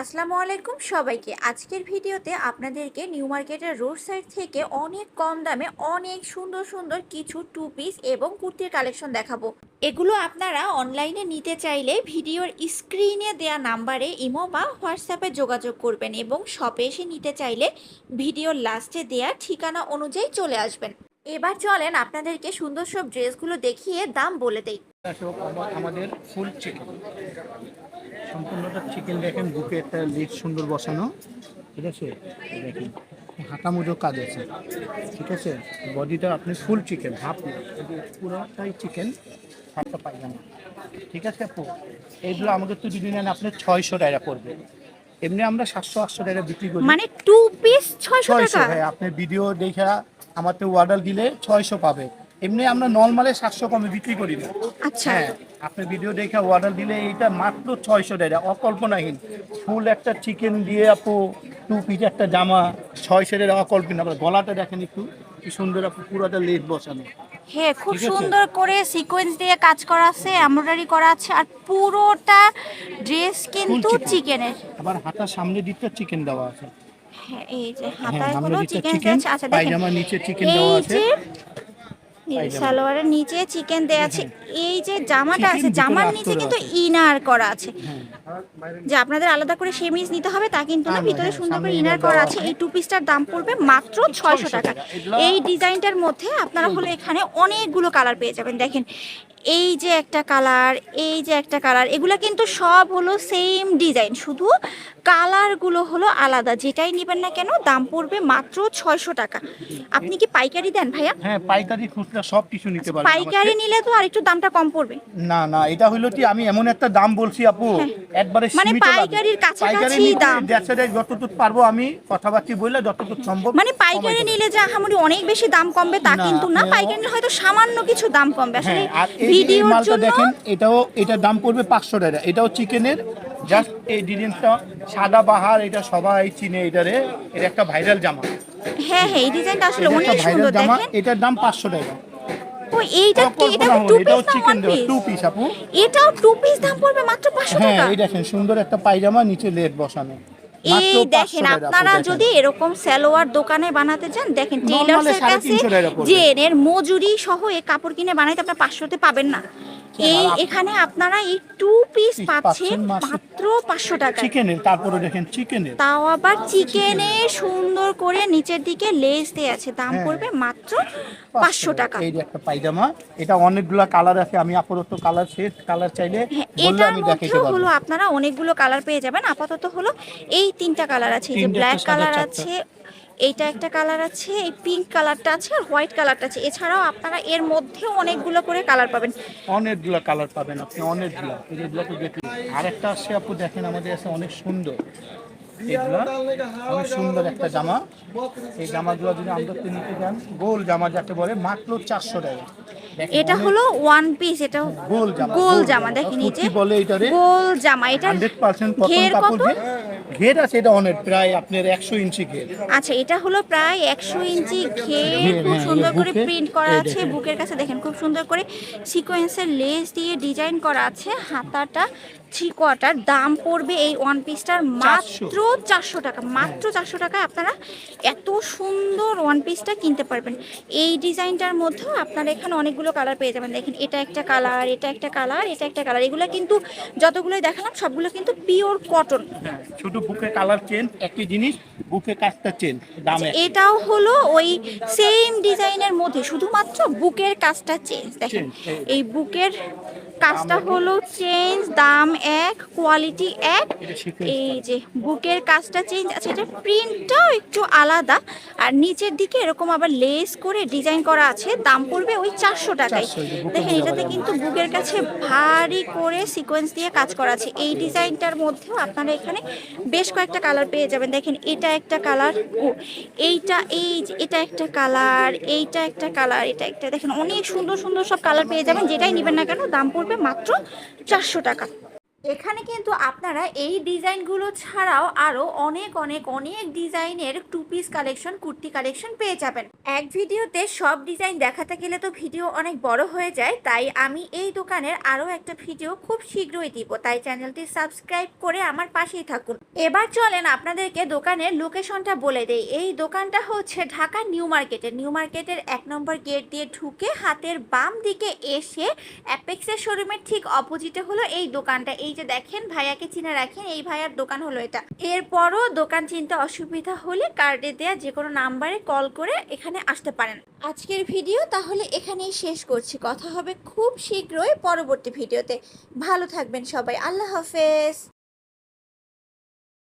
আসসালামু আলাইকুম সবাইকে। আজকের ভিডিওতে আপনাদেরকে নিউ মার্কেটের রোড সাইড থেকে অনেক কম দামে অনেক সুন্দর সুন্দর কিছু টু পিস এবং কুর্তির কালেকশন দেখাবো। এগুলো আপনারা অনলাইনে নিতে চাইলে ভিডিওর স্ক্রিনে দেয়া নাম্বারে ইমো বা হোয়াটসঅ্যাপে যোগাযোগ করবেন এবং শপে এসে নিতে চাইলে ভিডিওর লাস্টে দেয়া ঠিকানা অনুযায়ী চলে আসবেন। এবার চলেন আপনাদেরকে সুন্দর সব ড্রেসগুলো দেখিয়ে দাম বলে দেই। আমাদের ফুল চিকেন সম্পূর্ণটা চিকেন দেখেন বুকে একটা লিড সুন্দর বসানো ঠিক আছে? দেখেন হাঁটা মুজো কাজ আছে ঠিক আছে? বডিটা আপনি ফুল চিকেন হাফ না পুরোটাই চিকেন হাফটা পায়জামা ঠিক আছে আপু? এইগুলো আমাদের তো যদি নেন আপনি ছয়শো টাকা পড়বে। এমনি আমরা সাতশো আটশো টাকা বিক্রি করি। মানে টু পিস ছয়শো হ্যাঁ আপনি ভিডিও দেখে আমাকে অর্ডার দিলে ছয়শো পাবে। এমনি আমরা নর্মালে সাতশো কমে বিক্রি করি না। আচ্ছা। হ্যাঁ আপনি ভিডিও দেখে অর্ডার দিলে এইটা মাত্র ছয়শো টাকা। অকল্পনাহীন। ফুল একটা চিকেন দিয়ে আপু টু পিস একটা জামা ছয়শো টাকা অকল্পনা আবার গলাটা দেখেন একটু কি সুন্দর আপু পুরোটা লেট বসানো। হ্যাঁ খুব সুন্দর করে সিকোয়েন্স দিয়ে কাজ করা আছে এমব্রয়ডারি করা আছে আর পুরোটা ড্রেস কিন্তু। চিকেনের আবার হাতার সামনে দিকটা চিকেন দেওয়া আছে। হ্যাঁ এই যে হ্যাঁ হাতায় হলো চিকেন আচ্ছা দেখেন। পায়জামার নিচে চিকেন দেওয়া আছে। পায়জামা। সালোয়ারের নিচে চিকেন দেয়া আছে। এই যে জামাটা আছে জামার নিচে কিন্তু ইনার করা আছে। হ্যাঁ। যে আপনাদের আলাদা করে সেমিজ নিতে হবে তা কিন্তু না। ভিতরে হ্যাঁ, সুন্দর করে ইনার করা আছে। এই টু পিসটার দাম পড়বে মাত্র ছয়শো 600 টাকা। এই ডিজাইনটার মধ্যে আপনারা হলো এখানে অনেকগুলো কালার পেয়ে যাবেন। দেখেন এই যে একটা কালার এই যে একটা কালার এগুলো কিন্তু সব হলো সেম ডিজাইন। শুধু কালারগুলো হলো আলাদা। যেটাই নেবেন না কেন দাম পড়বে মাত্র ছয়শো টাকা। আপনি কি পাইকারি দেন ভাইয়া? হ্যাঁ পাইকারি খুচরা সব কিছু নিতে পারবেন পাইকারি নিলে তো আর একটু দামটা কম পড়বে। না না এটা হইল কি আমি এমন একটা দাম বলছি আপু একবারে মানে সীমিত দামে। পাইকারির কাছাকাছি দাম। দেড়শো টাকা যতটুকু পারব আমি কথাবার্তি বললে যতটুকু সম্ভব মানে পাইকারি নিলে যে আহামরি অনেক বেশি দাম কমবে তা না, কিন্তু না পাইকারি হয়তো সামান্য কিছু দাম কমবে। আসলে হ্যাঁ ভিডিওর জন্য দেখেন এটাও এটার দাম পড়বে পাঁচশো টাকা। এটাও চিকেনের। জাস্ট এই ডিজাইনটা সাদা বাহার এটা সবাই চিনে এটারে। এটা একটা ভাইরাল জামা। হ্যাঁ হ্যাঁ এই ডিজাইনটা আসলে অনেক সুন্দর ভাইরাল জামা দেখেন। এটার দাম পাঁচশো টাকা। ও এইটা কি? এটা টু পিস না chicken one piece two piece আপু। এটাও টু পিস দাম পড়বে মাত্র 500 হ্যাঁ এই দেখেন সুন্দর একটা পায়জামা নিচে লেট বসানো। এই দেখেন আপনারা যদি এরকম সালোয়ার দোকানে বানাতে চান দেখেন টেইলার্সের কাছে টাকা মজুরি সহ এই কাপড় কিনে বানাইতে আপনারা পাঁচশোতে পাবেন না। এই এখানে আপনারা এই টু পিস পাচ্ছেন মাত্র পাঁচশো টাকা চিকেনের তারপরে দেখেন চিকেনের তাও আবার চিকেনে সুন্দর করে নিচের দিকে লেস দিয়ে আছে। দাম হ্যাঁ। পড়বে মাত্র পাঁচশো টাকা। এই একটা পায়জামা এটা অনেকগুলো কালার আছে আমি আপাতত কালার শেষ কালার চাইলে হ্যাঁ, এটার মধ্যেও হলো আপনারা অনেকগুলো কালার পেয়ে যাবেন। আপাতত হলো এই তিনটা কালার আছে যে ব্ল্যাক কালার আছে এইটা একটা কালার আছে, এই পিঙ্ক কালারটা আছে আর হোয়াইট কালারটা আছে। এছাড়াও আপনারা এর মধ্যে অনেকগুলো করে কালার পাবেন। অনেকগুলো কালার পাবেন আপনি, অনেকগুলো। এগুলো তো দেখুন, আরেকটা আছে আপু, দেখেন আমাদের আছে অনেক সুন্দর। এগুলো অনেক সুন্দর একটা জামা। এই জামাগুলো যদি আমরা নিতে যান, গোল জামা যাকে বলে, মাত্র চারশো টাকা। এটা হলো ওয়ান পিস এটা গোল জামা। গোল জামা দেখেন এই যে কি বলে এটারে গোল জামা এটা ঘের কত? ঘের। আছে এটা অনেক প্রায় আপনার একশো ইঞ্চি ঘের। আচ্ছা এটা হলো প্রায় একশো ইঞ্চি ঘের খুব হ্যাঁ, সুন্দর করে প্রিন্ট করা আছে বুকের কাছে দেখেন খুব সুন্দর করে সিকোয়েন্সের লেস দিয়ে ডিজাইন করা আছে হাতাটা থ্রি কোয়ার্টার দাম পড়বে এই ওয়ান পিসটার মাত্র চারশো টাকা মাত্র চারশো টাকায় আপনারা এত সুন্দর ওয়ান পিসটা কিনতে পারবেন। এই ডিজাইনটার মধ্যেও আপনারা এখানে অনেকগুলো কালার পেয়ে যাবেন। দেখেন এটা একটা কালার এটা একটা কালার এটা একটা কালার এগুলো কিন্তু যতগুলোই দেখালাম সবগুলো কিন্তু পিওর কটন হ্যাঁ শুধু বুকে কালার চেঞ্জ একই জিনিস বুকে কাজটা চেঞ্জ দামে এটাও হলো ওই সেম ডিজাইনের মধ্যে শুধুমাত্র বুকের কাজটা চেঞ্জ দেখেন এই বুকের কাজটা হলো চেঞ্জ দাম এক কোয়ালিটি এক। এই যে বুকের কাজটা চেঞ্জ আছে এটা প্রিন্টটাও একটু আলাদা। আর নিচের দিকে এরকম আবার লেস করে ডিজাইন করা আছে দাম পড়বে ওই চারশো টাকায়। 400, এই যে বুকের দেখেন এটাতে কিন্তু বুকের কাছে ভারী করে সিকোয়েন্স দিয়ে কাজ করা আছে। এই ডিজাইনটার মধ্যেও আপনারা এখানে বেশ কয়েকটা কালার পেয়ে যাবেন। দেখেন এটা একটা কালার ও এইটা এই এটা একটা কালার এইটা একটা কালার এটা একটা। দেখেন অনেক সুন্দর সুন্দর সব কালার পেয়ে যাবেন। যেটাই নেবেন না কেন দাম পড়বে মাত্র চারশো টাকা। এখানে কিন্তু আপনারা এই ডিজাইনগুলো ছাড়াও আরও অনেক অনেক অনেক ডিজাইনের two piece collection kurti collection পেয়ে যাবেন। এক ভিডিওতে সব ডিজাইন দেখাতে গেলে তো ভিডিও অনেক বড় হয়ে যায়, তাই আমি এই দোকানের আরও একটা ভিডিও খুব শীঘ্রই দিব, তাই চ্যানেলটি সাবস্ক্রাইব করে আমার পাশেই থাকুন। এবার চলেন আপনাদেরকে দোকানের লোকেশনটা বলে দেই। এই দোকানটা হচ্ছে ঢাকা নিউ মার্কেটের নিউ মার্কেটের এক নম্বর গেট দিয়ে ঢুকে হাতের বাম দিকে এসে অ্যাপেক্সের শোরুমের ঠিক অপোজিটে হলো এই দোকানটা। এই যে দেখেন, ভাইয়াকে চিনে রাখেন, এই ভাইয়ার দোকান হলো এটা। এরপরও দোকান চিনতে অসুবিধা হলে কার্ডে দেওয়া যে কোনো নাম্বারে কল করে এখানে আসতে পারেন। আজকের ভিডিও তাহলে এখানেই শেষ করছি। কথা হবে খুব শীঘ্রই পরবর্তী ভিডিওতে। ভালো থাকবেন সবাই। আল্লাহ হাফেজ।